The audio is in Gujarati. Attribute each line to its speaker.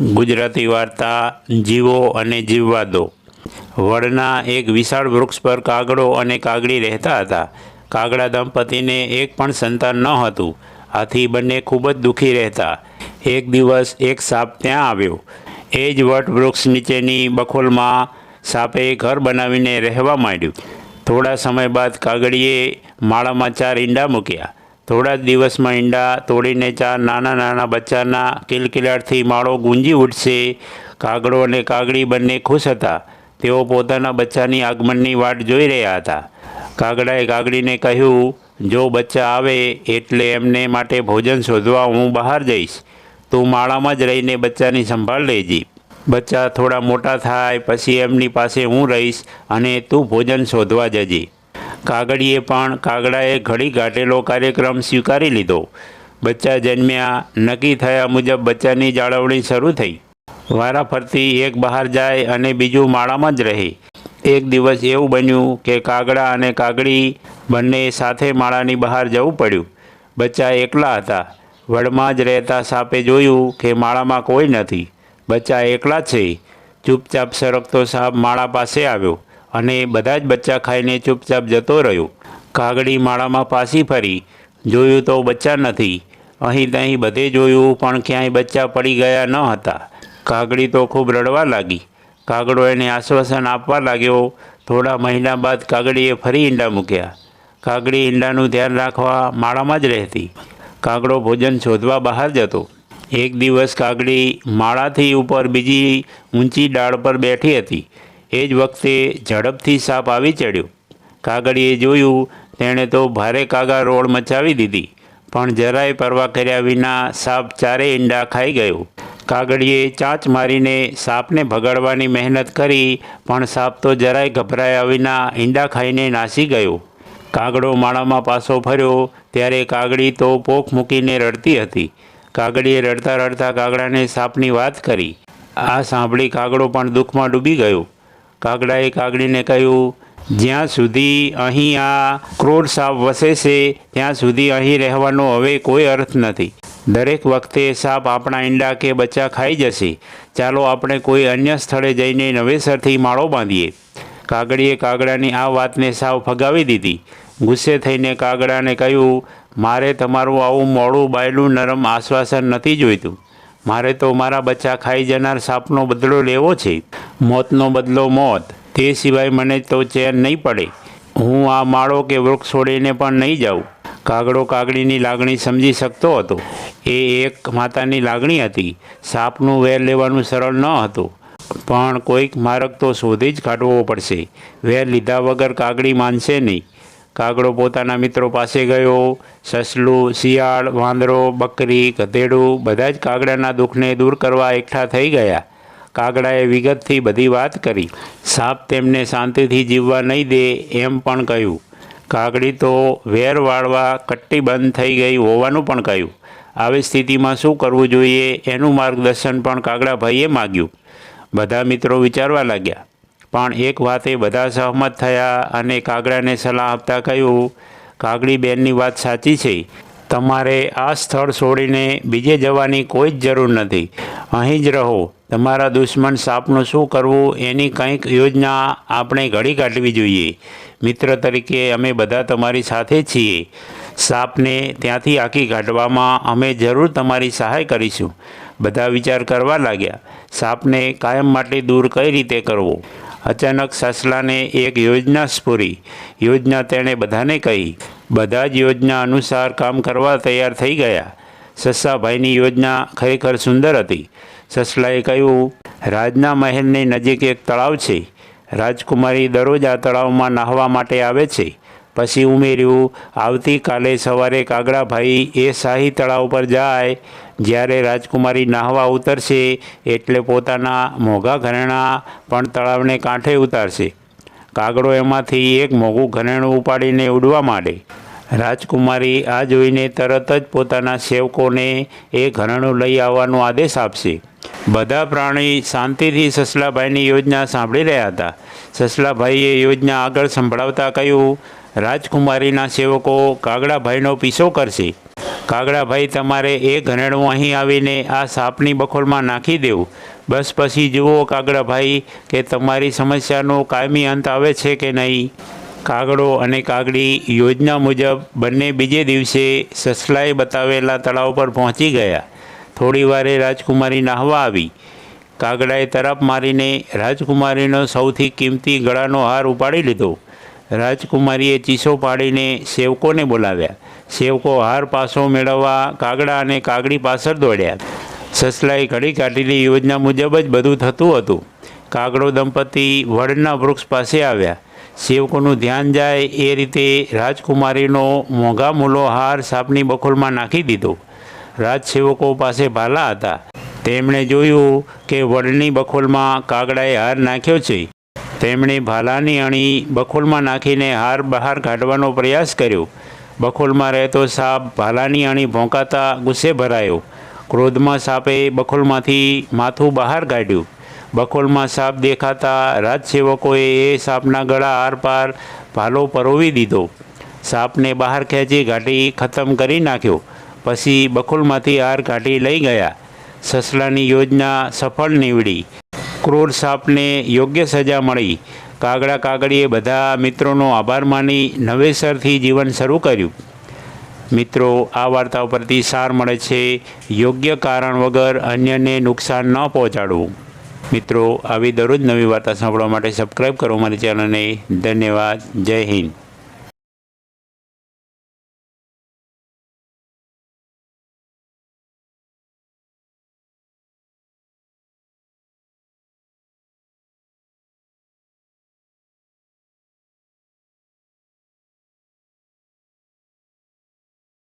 Speaker 1: ગુજરાતી વાર્તા જીવો અને જીવવા દો વડના એક વિશાળ વૃક્ષ પર કાગડો અને કાગડી રહેતા હતા. કાગડા દંપતીને એક પણ સંતાન ન હતું. આથી બંને ખૂબ જ દુઃખી રહેતા. એક દિવસ એક સાપ ત્યાં આવ્યો. એ જ વટ વૃક્ષ નીચેની બખોલમાં સાપે ઘર બનાવીને રહેવા માંડ્યું. થોડા સમય બાદ કાગડીએ માળામાં ચાર ઈંડા મૂક્યા. થોડા જ દિવસમાં ઈંડા તોડીને ચાર નાના નાના બચ્ચાના કિલકિલાટથી માળો ગુંજી ઉઠશે. કાગડો અને કાગડી બંને ખુશ હતા. તેઓ પોતાના બચ્ચાની આગમનની વાટ જોઈ રહ્યા હતા. કાગડાએ કાગડીને કહ્યું, જો બચ્ચા આવે એટલે એમને માટે ભોજન શોધવા હું બહાર જઈશ. તું માળામાં જ રહીને બચ્ચાની સંભાળ લેજી. બચ્ચા થોડા મોટા થાય, પછી એમની પાસે હું રહીશ અને તું ભોજન શોધવા જજે. કાગડીએ પણ કાગડાએ ઘડી ઘાટેલો કાર્યક્રમ સ્વીકારી લીધો. બચ્ચા જન્મ્યા, નક્કી થયા મુજબ બચ્ચાની જાળવણી શરૂ થઈ. વારા ફરતી એક બહાર જાય અને બીજું માળામાં જ રહે. એક દિવસ એવું બન્યું કે કાગડા અને કાગડી બંને સાથે માળાની બહાર જવું પડ્યું. બચ્ચા એકલા હતા. વડમાં જ રહેતા સાપે જોયું કે માળામાં કોઈ નથી. બચ્ચા એકલા છે. ચૂપચાપ સરકતો સાપ માળા પાસે આવ્યો. અને બધા જ બચ્ચા ખાઈને ચૂપચાપ જતો રહ્યો. કાગડી માળામાં પાછી ફરી. જોયું તો બચ્ચા નથી. અહીં ત્યાં બધે જોયું, પણ ક્યાંય બચ્ચા પડી ગયા ન હતા. કાગડી તો ખૂબ રડવા લાગી. કાગડો એને આશ્વાસન આપવા લાગ્યો. થોડા મહિના બાદ કાગડીએ ફરી ઈંડા મૂક્યા. કાગડી ઈંડાનું ધ્યાન રાખવા માળામાં જ રહેતી. કાગડો ભોજન શોધવા બહાર જતો. એક દિવસ કાગડી માળાથી ઉપર બીજી ઊંચી ડાળ પર બેઠી હતી. એ જ વખતે ઝડપથી સાપ આવી ચડ્યો. કાગડીએ જોયું, તેણે તો ભારે કાગા રોડ મચાવી દીધી, પણ જરાય પરવા કર્યા વિના સાપ ચારે ઈંડા ખાઈ ગયો. કાગડીએ ચાંચ મારીને સાપને ભગાડવાની મહેનત કરી, પણ સાપ તો જરાય ગભરાયા વિના ઈંડા ખાઈને નાસી ગયો. કાગડો માળામાં પાછો ફર્યો, ત્યારે કાગડી તો પોખ મૂકીને રડતી હતી. કાગડીએ રડતા રડતા કાગડાને સાપની વાત કરી. આ સાંભળી કાગડો પણ દુઃખમાં ડૂબી ગયો. કાગડાએ કાગડીને કહ્યું, જ્યાં સુધી અહીં આ ક્રોડ સાપ વસે છે, ત્યાં સુધી અહીં રહેવાનો હવે કોઈ અર્થ નથી. દરેક વખતે સાપ આપણા ઈંડા કે બચ્ચા ખાઈ જશે. ચાલો આપણે કોઈ અન્ય સ્થળે જઈને નવેસરથી માળો બાંધીએ. કાગડીએ કાગડાની આ વાતને સાવ ફગાવી દીધી. ગુસ્સે થઈને કાગડાને કહ્યું, મારે તમારું આવું મોડું બાયલું નરમ આશ્વાસન નથી જોઈતું. મારે તો મારા બચ્ચા ખાઈ જનાર સાપનો બદલો લેવો છે. મોતનો બદલો મોત. તે સિવાય મને તો ચેન નહીં પડે. હું આ માળો કે વૃક્ષ છોડીને પણ નહીં જાઉં. કાગડો કાગડીની લાગણી સમજી શકતો હતો. એ એક માતાની લાગણી હતી. સાપનું વેર લેવાનું સરળ ન હતું. પણ કોઈક માર્ગ તો શોધી જ કાઢવો પડશે. વેર લીધા વગર કાગડી માનશે નહીં. કાગડો પોતાના મિત્રો પાસે ગયો. સસલું, શિયાળ, વાંદરો, બકરી, ગધેડું બધા જ કાગડાના દુઃખને દૂર કરવા એકઠા થઈ ગયા. કાગડાએ વિગતથી બધી વાત કરી. સાપ તેમને શાંતિથી જીવવા નહીં દે એમ પણ કહ્યું. કાગડી તો વેર વાળવા કટ્ટીબંધ થઈ ગઈ હોવાનું પણ કહ્યું. આવી સ્થિતિમાં શું કરવું જોઈએ એનું માર્ગદર્શન પણ કાગડાભાઈએ માગ્યું. બધા મિત્રો વિચારવા લાગ્યા. પણ એક વાતે બધા સહમત થયા અને કાગડાને સલાહ આપતા કહ્યું, કાગડી બેનની વાત સાચી છે. તમારે આ સ્થળ છોડીને બીજે જવાની કોઈ જ જરૂર નથી. અહીં જ રહો. તમારા દુશ્મન સાપનું શું કરવું એની કંઈક યોજના આપણે ઘડી કાઢવી જોઈએ. મિત્ર તરીકે અમે બધા તમારી સાથે છીએ. સાપને ત્યાંથી આખી કાઢવામાં અમે જરૂર તમારી સહાય કરીશું. બધા વિચાર કરવા લાગ્યા. સાપને કાયમ માટે દૂર કઈ રીતે કરવો? અચાનક સસલાને એક યોજના સ્ફુરી. યોજના તેણે બધાને કહી. બધા જ યોજના અનુસાર કામ કરવા તૈયાર થઈ ગયા. સસ્સાભાઈની યોજના ખરેખર સુંદર હતી. સસલાએ કહ્યું, રાજના મહેલની નજીક એક તળાવ છે. રાજકુમારી દરરોજ આ તળાવમાં નાહવા માટે આવે છે. પછી ઉમેર્યું, આવતીકાલે સવારે કાગડાભાઈ એ શાહી તળાવ પર જાય જ્યારે રાજકુમારી નાહવા ઉતરશે એટલે પોતાના મોઘા ઘરેણાં પણ તળાવને કાંઠે ઉતારશે. કાગડો એમાંથી એક મોઘું ઘરેણું ઉપાડીને ઉડવા માંડે. રાજકુમારી આ જોઈને તરત જ પોતાના સેવકોને એ ઘરેણું લઈ આવવાનો આદેશ આપશે. બધા પ્રાણી શાંતિથી સસલાભાઈની યોજના સાંભળી રહ્યા હતા. સસલાભાઈએ યોજના આગળ સંભળાવતા કહ્યું, રાજકુમારીના સેવકો કાગડાભાઈનો પીછો કરશે. કાગડાભાઈ તમારે એ ઘરેણું અહીં આવીને આ સાપની બખોલમાં નાખી દેવું. બસ પછી જુઓ કાગડાભાઈ કે તમારી સમસ્યાનો કાયમી અંત આવે છે કે નહીં? કાગડો અને કાગડી યોજના મુજબ બંને બીજે દિવસે સસલાએ બતાવેલા તળાવ પર પહોંચી ગયા. થોડી વારે રાજકુમારી નાહવા આવી. કાગડાએ તરફ મારીને રાજકુમારીનો સૌથી કિંમતી ગળાનો હાર ઉપાડી લીધો. રાજકુમારીએ ચીસો પાડીને સેવકોને બોલાવ્યા. સેવકો હાર પાસો મેળવવા કાગડા અને કાગડી પાછળ દોડ્યા. સસલાએ ઘડી કાઢેલી યોજના મુજબ જ બધું થતું હતું. કાગડો દંપતી વડના વૃક્ષ પાસે આવ્યા. સેવકોનું ધ્યાન જાય એ રીતે રાજકુમારીનો મોંઘા મૂલો હાર સાપની બખોલમાં નાખી દીધો. રાજસેવકો પાસે ભાલા હતા. તેમણે જોયું કે વડની બખોલમાં કાગડાએ હાર નાખ્યો છે. તેમણે ભાલાની અણી બખોલમાં નાખીને હાર બહાર કાઢવાનો પ્રયાસ કર્યો. બખોલમાં રહેતો સાપ ભાલાની અણી ભોંકાતા ગુસ્સે ભરાયો. ક્રોધમાં સાપે બખોલમાંથી માથું બહાર કાઢ્યું. બખોલમાં સાપ દેખાતા રાજસેવકોએ એ સાપના ગળા આરપાર ભાલો પરોવી દીધો. સાપને બહાર ખેંચી ઘાટી ખતમ કરી નાખ્યો. પછી બખોલમાંથી હાર કાઢી લઈ ગયા. સસલાની યોજના સફળ નીવડી. ક્રૂર સાપને યોગ્ય સજા મળી. કાગડા કાગડીએ બધા મિત્રોનો આભાર માની નવેસરથી જીવન શરૂ કર્યું. મિત્રો, આ વાર્તા ઉપરથી સાર મળે છે. યોગ્ય કારણ વગર અન્યને નુકસાન ન પહોંચાડવું. મિત્રો, આવી દરરોજ નવી વાર્તા સાંભળવા માટે સબસ્ક્રાઈબ કરો મારી ચેનલને ધન્યવાદ. જય હિન્દ.